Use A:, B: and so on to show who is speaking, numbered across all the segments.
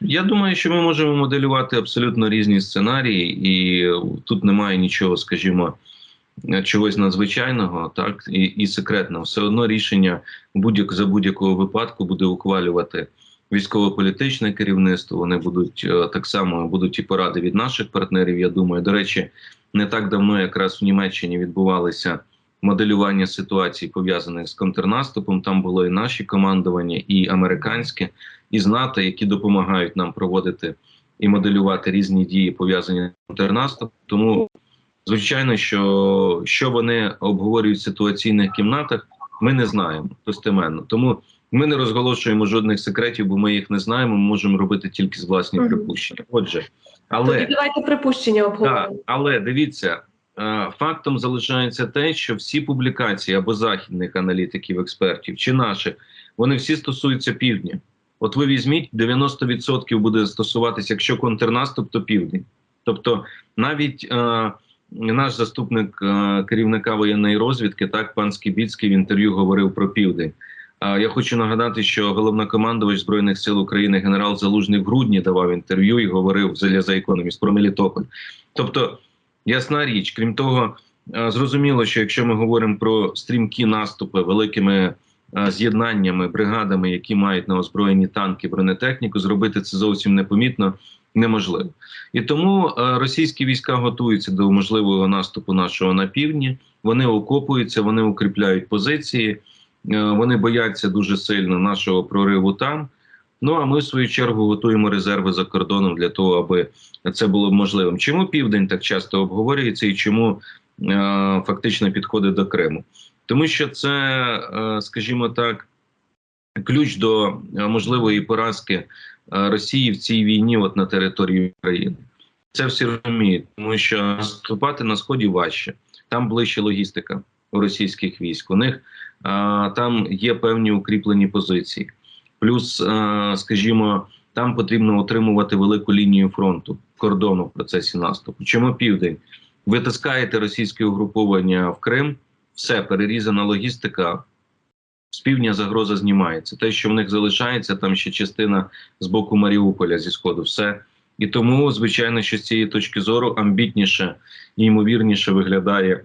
A: Я думаю, що ми можемо моделювати абсолютно різні сценарії, і тут немає нічого, скажімо, чогось надзвичайного, так і, і секретного. Все одно рішення будь за будь-якого випадку буде ухвалювати військово-політичне керівництво. Вони будуть е, так само будуть і поради від наших партнерів. Я думаю, до речі, не так давно якраз в Німеччині відбувалися моделювання ситуацій пов'язаних з контрнаступом. Там було і наші командування, і американське, і з НАТО, які допомагають нам проводити і моделювати різні дії пов'язані з контрнаступом. Тому звичайно, що що вони обговорюють в ситуаційних кімнатах, ми не знаємо достеменно. Тому ми не розголошуємо жодних секретів, бо ми їх не знаємо. Ми можемо робити тільки з власні припущення. Отже, але
B: Тоді давайте припущення
A: так, але дивіться, е, фактом залишається те, що всі публікації або західних аналітиків, експертів чи наших, вони всі стосуються півдня. От ви візьміть 90% буде стосуватися, якщо контрнаступ, то південь. Тобто, навіть е, наш заступник е, керівника воєнної розвідки, так пан Скібіцький в інтерв'ю говорив про південь. А я хочу нагадати, що головнокомандувач збройних сил України генерал Залужний в грудні давав інтерв'ю і говорив за Економіст про Мелітополь. Тобто, ясна річ, крім того, е, зрозуміло, що якщо ми говоримо про стрімкі наступи великими е, з'єднаннями, бригадами, які мають на озброєні танки, бронетехніку, зробити це зовсім непомітно неможливо. І тому е, російські війська готуються до можливого наступу нашого на півдні. Вони окопуються, вони укріпляють позиції. Е, Вони бояться дуже сильно нашого прориву там. Ну а ми в свою чергу готуємо резерви за кордоном для того, аби це було можливим. Чому південь так часто обговорюється і чому е, фактично підходить до Криму? Тому що це, е, скажімо так, ключ до е, можливої поразки е, Росії в цій війні, от на території України. Це всі розуміють, тому що наступати на сході важче. Там ближче логістика у російських військ. У них а, там є певні укріплені позиції. Плюс, а, скажімо, там потрібно отримувати велику лінію фронту кордону в процесі наступу. Чому південь? Витискаєте російське угруповання в Крим, все перерізана логістика. З півдня загроза знімається. Те, що в них залишається, там ще частина з боку Маріуполя зі сходу, все. І тому, звичайно, що з цієї точки зору амбітніше і ймовірніше виглядає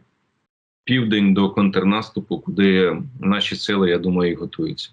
A: південь до контрнаступу, куди наші сили, я думаю, і готуються.